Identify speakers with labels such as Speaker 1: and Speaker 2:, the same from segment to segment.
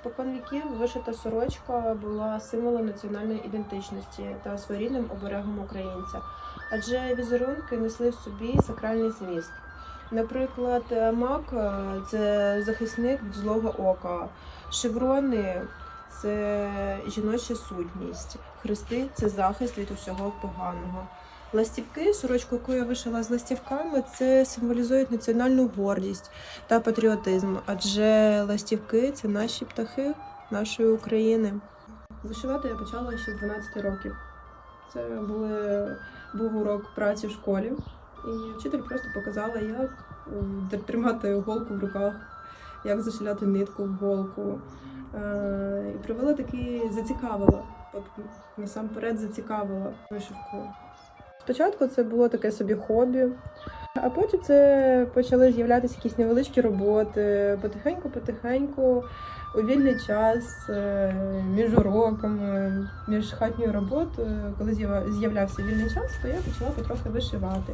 Speaker 1: Спокон віків вишита сорочка була символом національної ідентичності та своєрідним оберегом українця, адже візерунки несли в собі сакральний зміст. Наприклад, мак це захисник злого ока, шеврони це жіноча сутність, хрести це захист від усього поганого. Ластівки, сорочку, яку я вишила з ластівками, це символізують національну гордість та патріотизм, адже ластівки це наші птахи нашої України. Вишивати я почала ще в 12 років. Це були, був урок праці в школі, і вчитель просто показала, як е, тримати голку в руках, як зашиляти нитку в голку. Е, І провела такий зацікавила. Насамперед зацікавила вишивку. Спочатку це було таке собі хобі, а потім це почали з'являтися якісь невеличкі роботи. Потихеньку-потихеньку у вільний час, е, між уроками, між хатньою роботою, коли з'являвся вільний час, то я почала потрохи вишивати.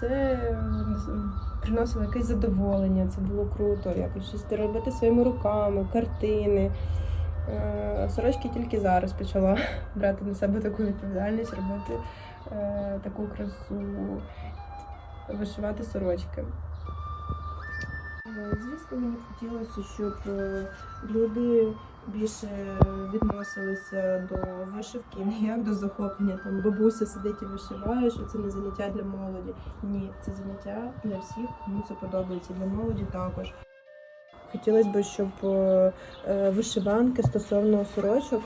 Speaker 1: Це приносило якесь задоволення, це було круто, якось щось робити своїми руками, картини. Е, Сорочки тільки зараз почала брати на себе таку відповідальність, робити е, таку красу, вишивати сорочки. Е, Звісно, мені хотілося, щоб люди більше відносилися до вишивки, не як до захоплення. Там бабуся сидить і вишиває, що це не заняття для молоді. Ні, це заняття для всіх, кому це подобається, для молоді також. Хотілося б, щоб е, е, вишиванки стосовно сорочок,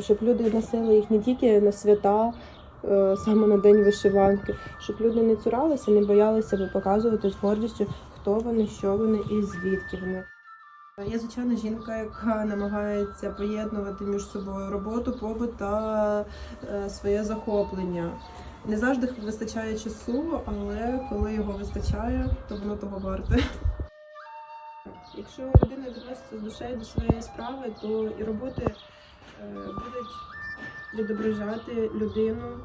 Speaker 1: щоб люди носили їх не тільки на свята, е, саме на день вишиванки, щоб люди не цуралися, не боялися показувати з гордістю, хто вони, що вони і звідки вони. Я звичайна жінка, яка намагається поєднувати між собою роботу, побут та своє захоплення. Не завжди вистачає часу, але коли його вистачає, то воно того варте. Якщо людина відноситься з душею до своєї справи, то і роботи е, будуть відображати людину,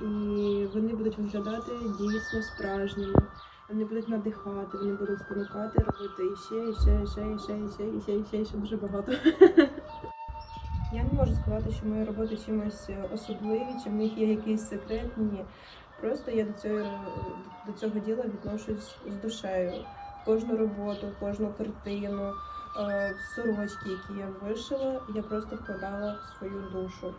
Speaker 1: і вони будуть виглядати дійсно справжніми. Вони будуть надихати, вони будуть спонукати робити і ще, і ще, і ще, і ще, і ще, і ще, і ще, і ще дуже багато. Я не можу сказати, що мої роботи чимось особливі, чи в них є якийсь секрет. Ні. Просто я до цього, до цього діла відношусь з душею. Кожну роботу, кожну картину, е, сорочки, які я вишила, я просто вкладала свою душу.